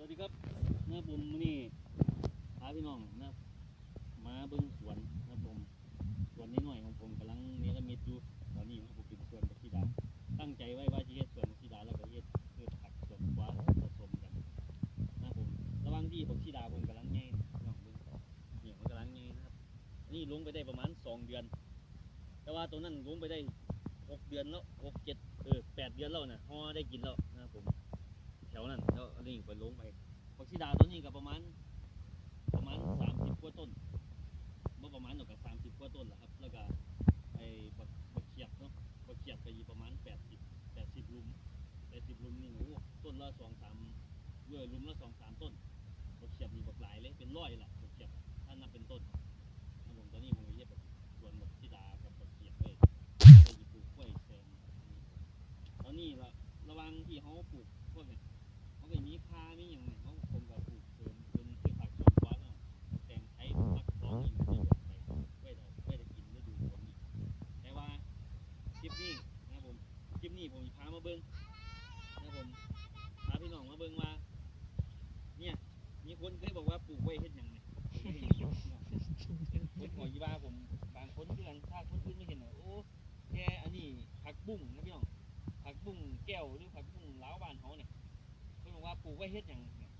วัสดีครับนะผมนี่พาพี่น้องนะมาเบิ่งสวนนะผมสวนนิดหน่อยของผมกำลังเนรมิตอยู่ตอนนี้ผมเป็นสวนบักซีดาตั้งใจไว้ว่าจะเฮ็ดสวนบักซีดาแล้วก็เฮ็ดพืชผักสวนครัวผสมกันนะผมระหว่างที่บักซีดาผมกำลังใหญ่น้องเบิ่งเนี่ยมันกำลังใหญ่นะครับนี่ลงไปได้ประมาณสองเดือน แต่ว่าตัวนั้นลงไปได้หกเดือนแล้วหกเจ็ดเออแปดเดือนแล้วนะห่อได้กินแล้วนะครับผม แถ วนั้นแล้วอันนี้ไปลงไปบักซีดาตัวนี้ก็ประมาณ ประมาณสามสิบกว่าต้นบ่ประมาณหรอกกับสามสิบกว่าต้นแหละครับ แล้วก็ไอ้บักบักเขียบเนาะบักเขียบก็อยู่ประมาณแปดสิบแปดสิบลุมแปดสิบลุมนี่โอ้ต้นละสองสามเมื่อลุมละสองสามต้นบักเขียบนี่บักหลายเลยเป็นร้อยละบักเขียบถ้านับเป็นต้นนะผมตอนนี้ผมก็เรียกแบบสวนบักซีดากับบักเขียบเลยก็จะปลูกกล้วยแซมตอนนี้ละระวังที่เขาปลูกพวกเนี้ย เขาก็มีพามีอย่างเนี่ยเขาผมก็ปลูกเสริมเป็นพืชผักสวนครัวเนาะแต่งไทยผักทองอีกไม่ได้ไปไว้ได้ไว้ได้กินฤดูฝนอีกแต่ว่าคลิปนี้นะผมคลิปนี้ผมพามาเบิ้งนะผมพาพี่น้องมาเบิ้งว่า เนี่ยมีคนเคยบอกว่าปลูกไว้เฮ็ดหยังเนี่ยผมขอยบ้าผมบางคนเพื่อนถ้าคนอื่นไม่เห็นน่ะโอ้แกอันนี้ผักบุ้งนะพี่น้องผักบุ้งแก้วหรือผักบุ้งล้าวบานเขาเนี่ย เพิ่นบอกว่าปลูกไว้เฮ็ดหยังเนี่ย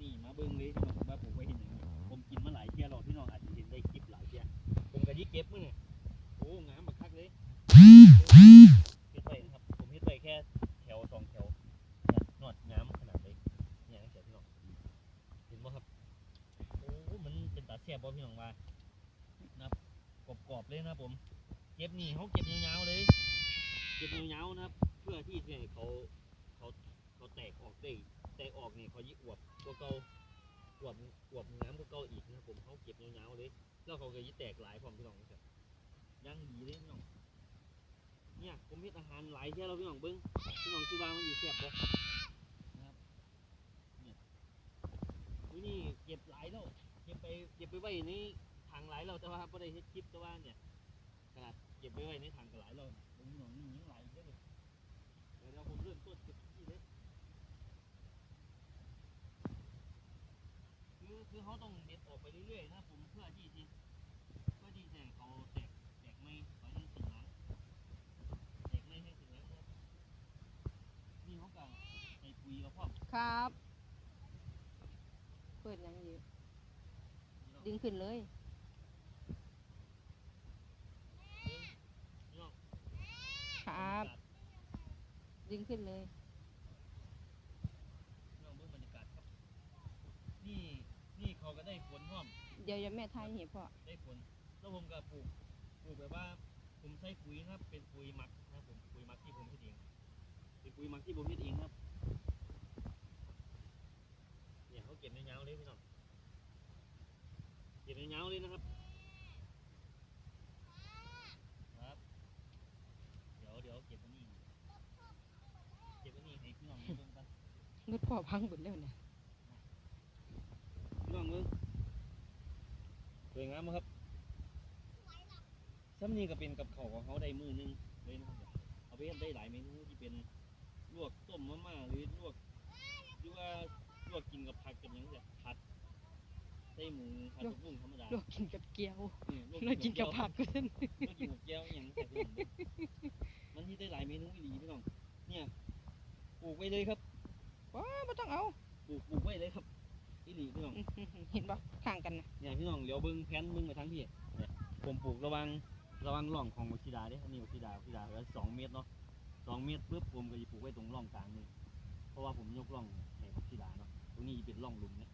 นี่มาเบิ่งเลยที่มันว่าปลูกไว้เฮ็ดหยังนี่ยผมกินมาหลายเที่ยแล้วพี่น้องอาจจะเห็นได้คลิปหลายเที่ยผมก็ยิเก็บมื้อนี่โอ้งามบักคักเลยเฮ็ดไว้ครับผมเฮ็ดไว้แค่แถวสองแถวเนี่ยนอดงามขนาดเลยเนี่ยจังซี่พี่น้องเห็นบ่ครับโอ้มันเป็นตาแซ่บบ่พี่น้องว่านับกรอบๆเลยนะผมเก็บนี่เขาเก็บยาวๆเลย เก็บยาวๆนะครับ เพื่อที่จะให้เขาเขา แตกออกได้แตกออกนี่เขายิ่อวบกว่าเก่าอวบอวบน้ำกว่าเก่าอีกนะครับผมเขาเก็บยาวๆเลยแล้วเขาก็ยิ่แตกหลายพร้อมพี่น้องครับย่างดีเลยพี่น้องเนี่ยผมเฮ็ดอาหารหลายเที่ยวแล้วพี่น้องเบิ้งพี่น้องคิดว่ามันอยู่แซ่บบ่นะครับเนี่ยมื้อนี้เก็บหลายแล้วเก็บไปเก็บไปไว้ในถังหลายแล้วแต่ว่าบ่ได้เฮ็ดคลิปแต่ว่าเนี่ยขนาดเก็บไปไว้ในถังก็หลายแล้วนะผมพี่น้องนี่ยังหลายเยอะเลยเดี๋ยวผมเริ่มต้นเก็บที่เลย คือคือเขาต้องเด็ดออกไปเรื่อยๆนะผมเพื่อที่ที่เพื่อที่จะให้เขาแตกแตกไม่ถอยให้ถึงน้ำแตกไม่ให้ถึงน้ำนะครับนี่เขาก็ใส่ปุ๋ยเอาพร้อมครับ เปิดยังอยู่ดึงขึ้นเลยพี่น้องครับ ดึงขึ้นเลย พี่น้องเบิ่งบรรยากาศครับ นี่นี่เขาก็ได้ผลพ ร้อมเดี๋ยวจะแม่ทายเห็นพ่อได้ผลแล้วผมก็ปลูกปลูกแบบว่า ผมใช้ปุ๋ยนะครับ เป็นปุ๋ยหมักนะครับผมปุ๋ยหมักที่ผมเฮ็ดเองเป็นปุ๋ยหมักที่ผมเฮ็ดเองครับเนี่ยเขาเก็บในเงาๆเลยพี่น้องเก็บในเงาๆเลยนะครับครับ เดี๋ยวเดี๋ยวเก็บอันนี้เก็บอันนี้ให้พี่น้องได้เบิ่งกันรถพ่อพังหมดแล้วเนี่ย พี่น้องเบิ่ง สวยงามบ่ครับซ้ำนี้ก็เป็นกับข้าวของเขาได้มือหนึงเลยนะครับเอาไปเฮ็ดได้หลายเมนูที่เป็นลวกต้มมาม่าหรือลวกหรือว่าลวกกินกับผักกับหยังแบบผัดใส่หมูผัดกับบุ้งธรรมดาลวกกินกับเกี๊ยวนี่ลวลวกกินกับผักก็ได้ลวกกินกับแก้วอหยังแต่พี่น้องเด้อมันที่ได้หลายเมนูอีหลีพี่น้องเนี่ยปลูกไว้เลยครับว้าไม่ต้องเอาปลูกปลูกไว้เลยครับ อีหลีพี่น้อง เห็นปะข้างกันนะเนี่ยพี่น้องเดี๋ยวเบิ้งแผนเบิ้งไปทั้งที่เนี่ยผมปลูกระวังระวังร่องของบักซีดาเด้อันนี้บักซีดาบักซีดาก็สองเมตรเนาะสองเมตรปุ๊บผมก็จะปลูกไว้ตรงร่องกลางเลยเพราะว่าผมยกร่องให้บักซีดาเนาะตรงนี้เป็นร่องหลุมเนี่ย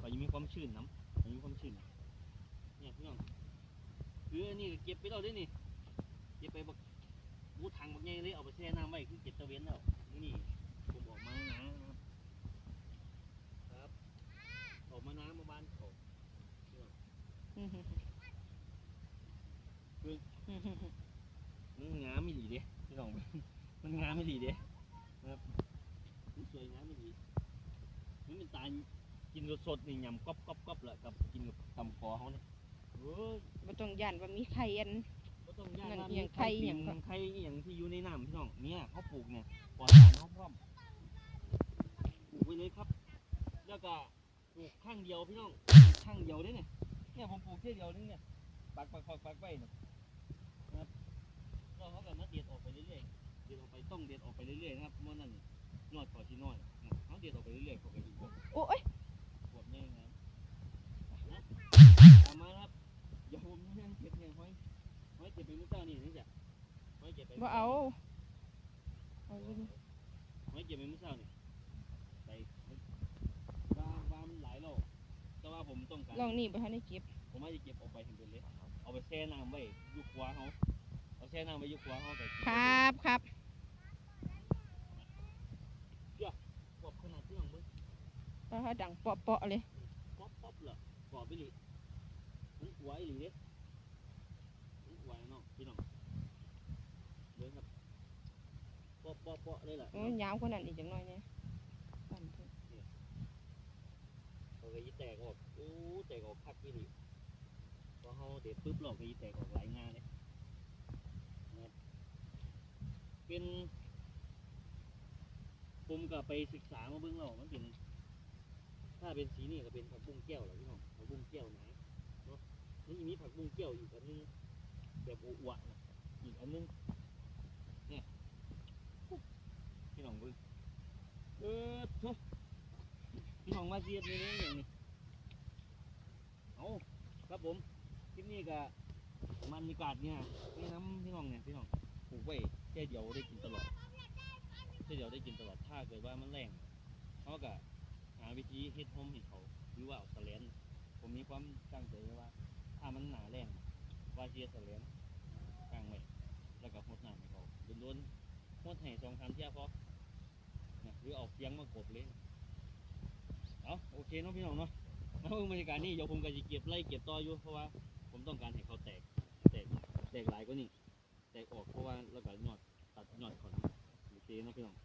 ก็ยังมีความชื้นน้ำยังมีความชื้นเนี่ยพี่น้องคืออันนี้ก็เก็บไปแล้วเด้นี่เก็บไปบักบูถังบักใหญ่เลยเอาไปแช่น้ำไว้คือเก็บตะเวนแล้วนี่ผมออกมานะครับครับออกมาน้ำมาบ้านเขา มันงามไม่ดีเด้พี่น้องมันงามไม่ดีเด้นะครับมันสวยงามไม่ดีมันเป็นตาลกินสดๆนี่ยำก๊อบก๊อบก๊อบแหละกับกินกับตำคอเขาเนี่ยเอ้ยไม่ต้องย่านว่ามีไข่อันก็ต้องย่างนั่นน้ำอิหยังไข่อิหยังปิ่ครับไข่อหย่างที่อยู่ในน้ำพี่น้องเนี่ยเขาปลูกเนี่ยปลอดสารเขาพร้อมปลูกไว้เลยครับ แล้วก็ปลูกข้างเดียวพี่น้องข้างเดียวเด้เนี่ย เนี่ยผมปลูกแค่เดียวนึงเนี่ยปักปักปักปักไว้เนี่ยนะครับก็เขาก็มาเด็ดออกไปเรื่อยๆเด็ดออกไปต้องเด็ดออกไปเรื่อยๆนะครับเมื่อนั้นนอดก่อนที่นอดนะเขาเด็ดออกไปเรื่อยๆเขาก็อยู่บวบโอ้ยบวบเนี่ยนะนะตามมาครับเดี๋ยวผมนั่งเก็บเนี่ยห้อยห้อยเก็บไปมื้อเช้านี่นี่จ้ะห้อยเก็บไปบ่เอาเอาอยู่นี่ห้อยเก็บไปมื้อเช้านี่ใส่บางบางหลายโลแต่ ว่าผมต้องการลองนี่บ่ทันได้เก็บ ผมอาจจะเก็บออกไปถึงเป็นเลยเอาไปแช่น้ำไว้อยุคว้าเขาเอาแช่น้ำไว้อยุคว้าเขาไปกินครับครับกรอบขนาดที่น้องมึงปลาดังเปาะๆเลยป๊อปป๊อปเหรอกรอบไปหลีมันหวายหลีเด้มันหวายเนาะพี่น้องเดี๋ยวครับป๊อปป๊อปป๊อปเลยล่ะโอ้ยยาวกว่านั้นอีกจังหน่อยเนี่ยปั่นเถอะเขาก็ยีแตกออกโอ้ แตกออกคักพี่หลีพอเขาเด็ดปุ๊บเราก็ยีแตกออกหลายงานเลยนะเป็นผมก็ไปศึกษามาเบื้องเรามันเป็น ถ้าเป็นสีนี่ก็เป็นผักบุ้งแก้วแหละพี่น้องผักบุ้งแก้วไหนเนาะนี่มีผักบุ้งแก้วอีกอันนึงแบบอวะๆนะอีกอันนึงเนี่ยพี่น้องเบิ่งเออพี่น้องมาเสียดนี่เนี่ยอย่างนี้ ครับผมคลิปนี้ก็มันมีกาดเนี่ยนี่น้ำพี่น้องเนี่ยพี่น้องปลูกไว้แค่เดียวได้กินตลอดแค่เดียวได้กินตลอดถ้าเกิดว่ามันแรงเขาก็หาวิธีเฮ็ดโฮมให้เขาหรือว่าเอาสแลนผมมีความตั้งใจว่า ถ้ามันหนาแรงว่าเฮ็ดสแลนกลางไว้แล้วก็หดหน้ำให้เขาโดนๆหดให้สองสามเที่ยพอนะหรือเอาเฟียงมากบเลยเอาโอเคเนาะพี่น้องเนาะ มาเบิ่งบรรยากาศนี่เดี๋ยวผมก็จะเก็บไล่เก็บต่ออยู่เพราะว่าผมต้องการให้เขาแตก แตก แตกหลายกว่านี้ แตกออกเพราะว่าแล้วก็ยอดตัดหยอดก่อนโอเคนะพี่น้อง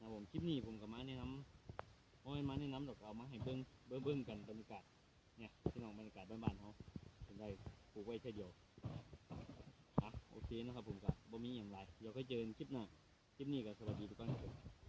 นะผมคลิปนี้ผมก็มาแนะนำโอ้ยมาในี่น้ำดอกเอามาให้เบิ้งเบิ้งเบิ้งกันบรรยากาศ เนี่ยพี่น้องบรรยากาศบ้านๆเขาเป็นได้ปลูกไว้แค่เดียวอะโอเคนะครับผมกับบ่มีอย่างไรเดี๋ยวค่อยเจอกันคลิปหน้า คลิปนี้ก็สวัสดีทุกท่านครับ